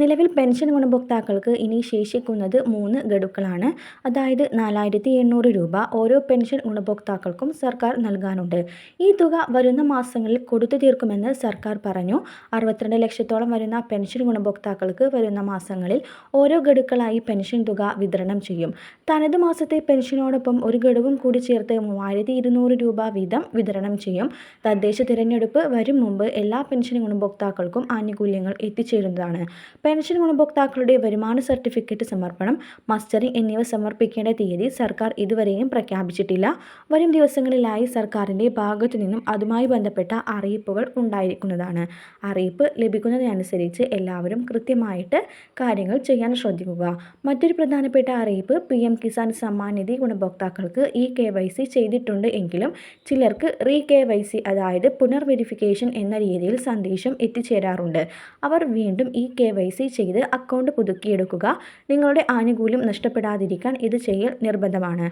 നിലവിൽ പെൻഷൻ ഗുണഭോക്താക്കൾക്ക് ഇനി ശേഷിക്കുന്നത് മൂന്ന് ഗഡുക്കളാണ്. അതായത് നാലായിരത്തി എണ്ണൂറ് രൂപ ഓരോ പെൻഷൻ ഗുണഭോക്താക്കൾക്കും സർക്കാർ നൽകാനുണ്ട്. ഈ തുക വരുന്ന മാസങ്ങളിൽ കൊടുത്തു തീർക്കുമെന്ന് സർക്കാർ പറഞ്ഞു. അറുപത്തിരണ്ട് ലക്ഷത്തോളം വരുന്ന പെൻഷൻ ഗുണഭോക്താക്കൾക്ക് വരുന്ന മാസങ്ങളിൽ ഓരോ ഗഡുക്കളായി പെൻഷൻ തുക വിതരണം ചെയ്യും. തനത് മാസത്തെ പെൻഷനോടൊപ്പം ഒരു ഗഡുവും കൂടി ചേർത്ത് മൂവായിരത്തി ഇരുന്നൂറ് രൂപ വീതം വിതരണം ചെയ്യും. തദ്ദേശ തിരഞ്ഞെടുപ്പ് വരും മുമ്പ് എല്ലാ പെൻഷൻ ഗുണഭോക്താക്കൾക്കും ആനുകൂല്യങ്ങൾ എത്തിച്ചേരുന്നതാണ്. പെൻഷൻ ഗുണഭോക്താക്കളുടെ വരുമാന സർട്ടിഫിക്കറ്റ് സമർപ്പണം മസ്റ്ററിംഗ് എന്നിവ സമർപ്പിക്കേണ്ട തീയതി സർക്കാർ ഇതുവരെയും പ്രഖ്യാപിച്ചിട്ടില്ല. വരും ദിവസങ്ങളിലായി സർക്കാരിന്റെ ഭാഗത്തു നിന്നും അതുമായി ബന്ധപ്പെട്ട അറിയിപ്പുകൾ ഉണ്ടായിരിക്കുന്നതാണ്. അറിയിപ്പ് ലഭിക്കുന്നതിനനുസരിച്ച് എല്ലാവരും കൃത്യമായിട്ട് കാര്യങ്ങൾ ചെയ്യാൻ ശ്രദ്ധിക്കുക. മറ്റൊരു പ്രധാനപ്പെട്ട അറിയിപ്പ് പി എം കിസാൻ സമ്മാൻ നിധി ഗുണഭോക്താക്കൾക്ക് ഇ കെ വൈ സി ചെയ്തിട്ടുണ്ട് എങ്കിലും ചിലർക്ക് റീ കെ വൈ സി അതായത് പുനർവെരിഫിക്കേഷൻ എന്ന രീതിയിൽ സന്ദേശം എത്തിച്ചേരാറുണ്ട്. അവർ വീണ്ടും ഇ കെ വൈ സി ചെയ്ത് അക്കൗണ്ട് പുതുക്കിയെടുക്കുക. നിങ്ങളുടെ ആനുകൂല്യം നഷ്ടപ്പെടാതിരിക്കാൻ ഇത് ചെയ്യൽ നിർബന്ധമാണ്.